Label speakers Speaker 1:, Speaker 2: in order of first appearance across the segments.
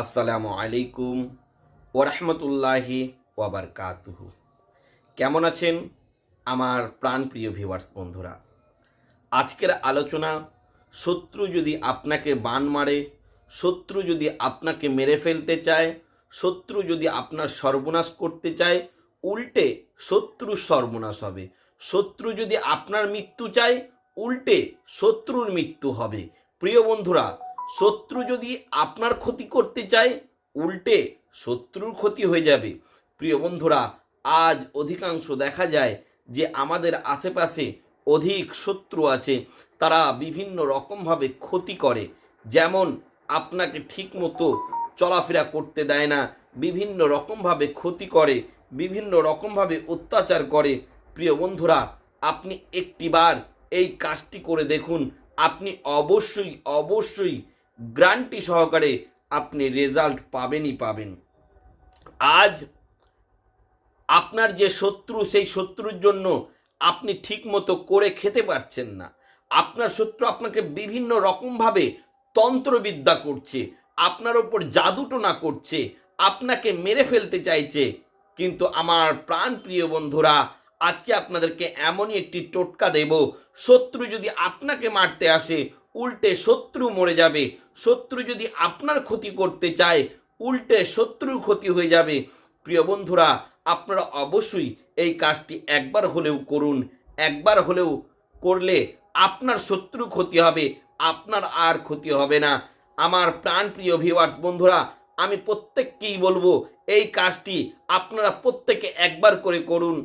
Speaker 1: আসসালামু আলাইকুম ওরহমতুল্লাহি ওয়াবারকাতুহু কেমন আছেন আমার প্রাণপ্রিয় ভিউয়ার্স বন্ধুরা? আজকের আলোচনা, শত্রু যদি আপনাকে বান মারে, শত্রু যদি আপনাকে মেরে ফেলতে চায়, শত্রু যদি আপনার সর্বনাশ করতে চায়, উল্টে শত্রু সর্বনাশ হবে। শত্রু যদি আপনার মৃত্যু চায়, উল্টে শত্রুর মৃত্যু হবে। প্রিয় বন্ধুরা শত্রু যদি আপনার ক্ষতি করতে চায়, উল্টে শত্রুর ক্ষতি হয়ে যাবে। প্রিয় বন্ধুরা, আজ অধিকাংশ দেখা যায় যে আমাদের আশেপাশে অধিক শত্রু আছে, তারা বিভিন্ন রকমভাবে ক্ষতি করে। যেমন, আপনাকে ঠিকমতো চলাফেরা করতে দেয় না, বিভিন্ন রকমভাবে ক্ষতি করে, বিভিন্ন রকমভাবে অত্যাচার করে। প্রিয় বন্ধুরা, আপনি একটিবার এই কাজটি করে দেখুন। আপনি অবশ্যই অবশ্যই গ্রান্টি সহকারে আপনি রেজাল্ট পাবেনই পাবেন। আজ আপনার যে শত্রু, সেই শত্রুর জন্য আপনি ঠিকমতো করে খেতে পারছেন না। আপনার শত্রু আপনাকে বিভিন্ন রকমভাবে তন্ত্রবিদ্যা করছে, আপনার ওপর জাদুটোনা করছে, আপনাকে মেরে ফেলতে চাইছে। কিন্তু আমার প্রাণ প্রিয় বন্ধুরা, আজকে আপনাদেরকে এমনই একটি টোটকা দেব, শত্রু যদি আপনাকে মারতে আসে উল্টে শত্রু মরে যাবে। শত্রু যদি আপনার ক্ষতি করতে চায়, উল্টে শত্রুর ক্ষতি হয়ে যাবে। প্রিয় বন্ধুরা, আপনারা অবশ্যই এই কাজটি একবার হলেও করুন। একবার হলেও করলে আপনার শত্রু ক্ষতি হবে, আপনার আর ক্ষতি হবে না। আমার প্রাণপ্রিয় ভিউয়ার্স বন্ধুরা, আমি প্রত্যেককেই বলব, এই কাজটি আপনারা প্রত্যেকে একবার করে করুন।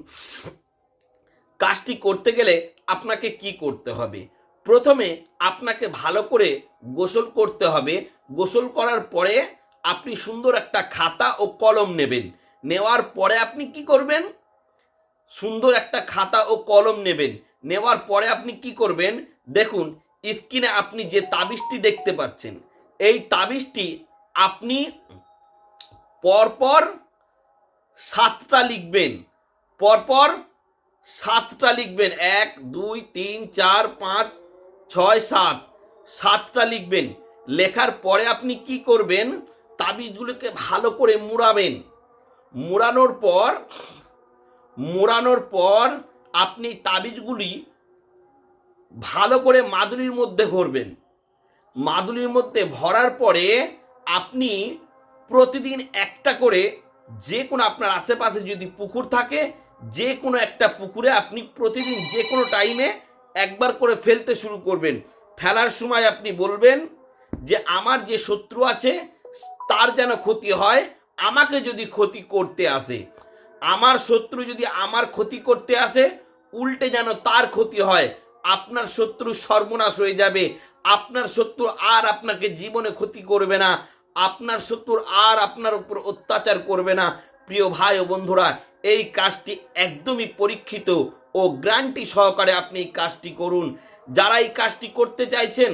Speaker 1: কাজটি করতে গেলে আপনাকে কি করতে হবে? প্রথমে আপনাকে ভালো করে গোসল করতে হবে। গোসল করার পরে আপনি সুন্দর একটা খাতা ও কলম নেবেন। নেওয়ার পরে আপনি কি করবেন? সুন্দর একটা খাতা ও কলম নেবেন। নেওয়ার পরে আপনি কি করবেন? দেখুন, স্ক্রিনে আপনি যে তাবিজটি দেখতে পাচ্ছেন, এই তাবিজটি আপনি পরপর সাতটা লিখবেন। পরপর সাতটা লিখবেন। এক, দুই, তিন, চার, পাঁচ ছয় সাত। সাতটা লিখবেন। লেখার পরে আপনি কি করবেন? তাবিজগুলোকে ভালো করে মুড়াবেন। মুড়ানোর পর মুড়ানোর পর আপনি তাবিজগুলি ভালো করে মাদুলির মধ্যে ভরবেন। মাদুলির মধ্যে ভরার পরে আপনি প্রতিদিন একটা করে যে কোনো আপনার আশেপাশে যদি পুকুর থাকে, যে কোনো একটা পুকুরে আপনি প্রতিদিন যে কোনো টাইমে একবার করে ফেলতে শুরু করবেন। ফেলার সময় আপনি বলবেন যে, আমার যে শত্রু আছে, তার যেন ক্ষতি হয়, আমাকে যদি ক্ষতি করতে আসে। আমার শত্রু যদি আমার ক্ষতি করতে আসে, উল্টে যেন তার ক্ষতি হয়। আপনার শত্রু সর্বনাশ হয়ে যাবে। আপনার শত্রু আর আপনাকে জীবনে ক্ষতি করবে না। আপনার শত্রুর আর আপনার উপর অত্যাচার করবে না। প্রিয় ভাই ও বন্ধুরা, এই কাজটি একদমই পরীক্ষিত। ও গ্রান্টি সহকারে আপনি এই কাজটি করুন। যারা এই কাজটি করতে চাইছেন,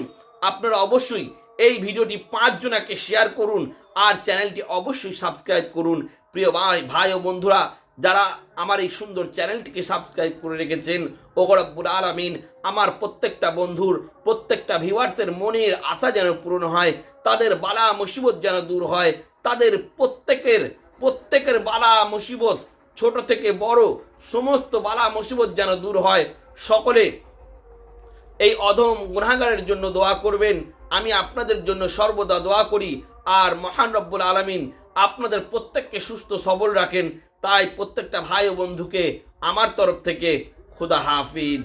Speaker 1: আপনারা অবশ্যই এই ভিডিওটি পাঁচজনাকে শেয়ার করুন আর চ্যানেলটি অবশ্যই সাবস্ক্রাইব করুন। প্রিয় ভাই ভাই ও বন্ধুরা, যারা আমার এই সুন্দর চ্যানেলটিকে সাবস্ক্রাইব করে রেখেছেন ওগরব্বুল আলামিন, আমার প্রত্যেকটা বন্ধুর, প্রত্যেকটা ভিউয়ার্সের মনের আশা যেন পূরণ হয়, তাদের বালা মুসিবত যেন দূর হয়, তাদের প্রত্যেকের প্রত্যেকের বালা মুসিবত ছোট থেকে বড় সমস্ত বালা মুসিবত যেন দূর হয়। সকলে এই অধম গুণাগারের জন্য দোয়া করবেন। আমি আপনাদের জন্য সর্বদা দোয়া করি। আর মহান রব্বুল আলমিন আপনাদের প্রত্যেককে সুস্থ সবল রাখেন। তাই প্রত্যেকটা ভাই ও বন্ধুকে আমার তরফ থেকে খুদা হাফিজ।